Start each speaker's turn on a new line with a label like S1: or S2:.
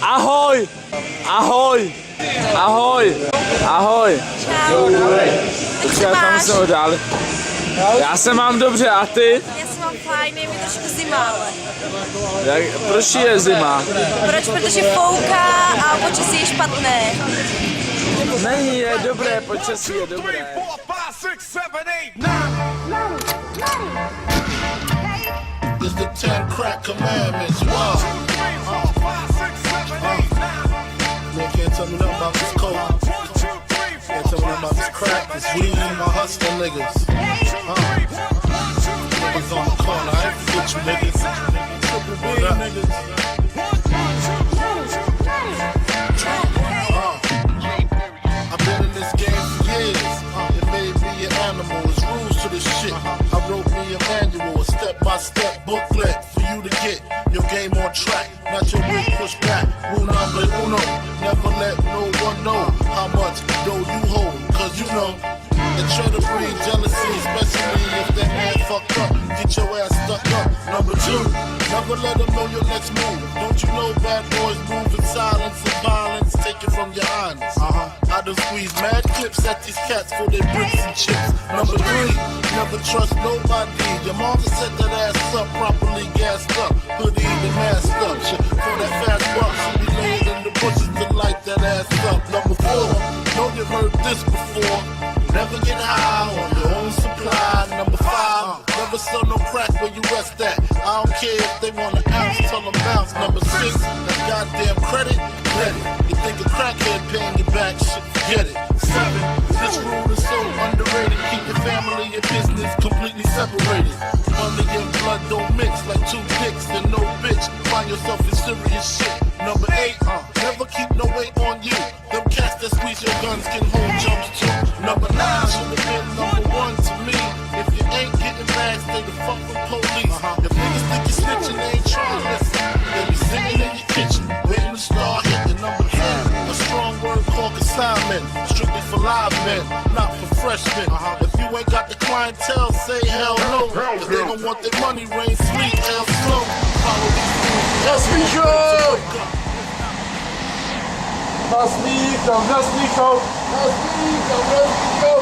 S1: Ahoj! Ahoj! Ahoj! Ahoj!
S2: Čau.
S1: To třeba tam se udělali. Já se mám dobře, a ty?
S2: Já se mám fajn, je mi trošku zima, ale.
S1: Jak, proč je zima?
S2: Proč? Protože fouká a počasí je špatné.
S1: Není, je dobré, počasí je dobré.
S3: It's the ten crack commandments. Wow. Tell me nothing about this coke. Can't tell me nothing about this crack, this weed, my hustling niggas. Uh. Niggas on the corner, I ain't forget you niggas. Triple B niggas. Uh. I've been in this game for years. It made me an animal. It's rules to this shit. I wrote me a manual, a step-by-step booklet for you to get Your push back. Rule number uno. Never let no one know how much dough you hold. Cause you know they try to breed jealousy, especially if they hand fucked up. Get your ass stuck up. Number two, never let them know your next move. Don't you know bad boys move in silence and violence? Take it from your hands. Uh-huh. I done squeeze mad clips at these cats for their bricks and chips. Number three, never trust nobody. Your mama set that ass up, properly gassed up, that ass up. Number four, know you heard this before. Never get high on your own supply. Number five, never sell no crack where you rest at. I don't care if they want an ounce, tell them bounce. Number six, that goddamn credit, let it. You think a crackhead paying you back, shit, forget it. Seven, this rule is so underrated. Keep your family and business completely separated. Money and blood don't mix like two dicks and no bitch. Find yourself in serious shit. Number eight, uh, never keep no weight on you. Them cats that squeeze your guns can hold jumps too. Number nine should have been number one to me. If you ain't getting mad, stay the fuck with police. If niggas think you snitching, they ain't trying to listen. They be sitting in your kitchen, waiting to start hitting number ten. A strong word called consignment, strictly for live men, not for freshmen. Uh-huh. If you ain't got the clientele, say hell no. Cause they gon' want their money rain sweet, hell slow. Lass mich hoch!
S1: Lass mich auf, lass mich auf,
S3: lass mich auf, lass mich auf!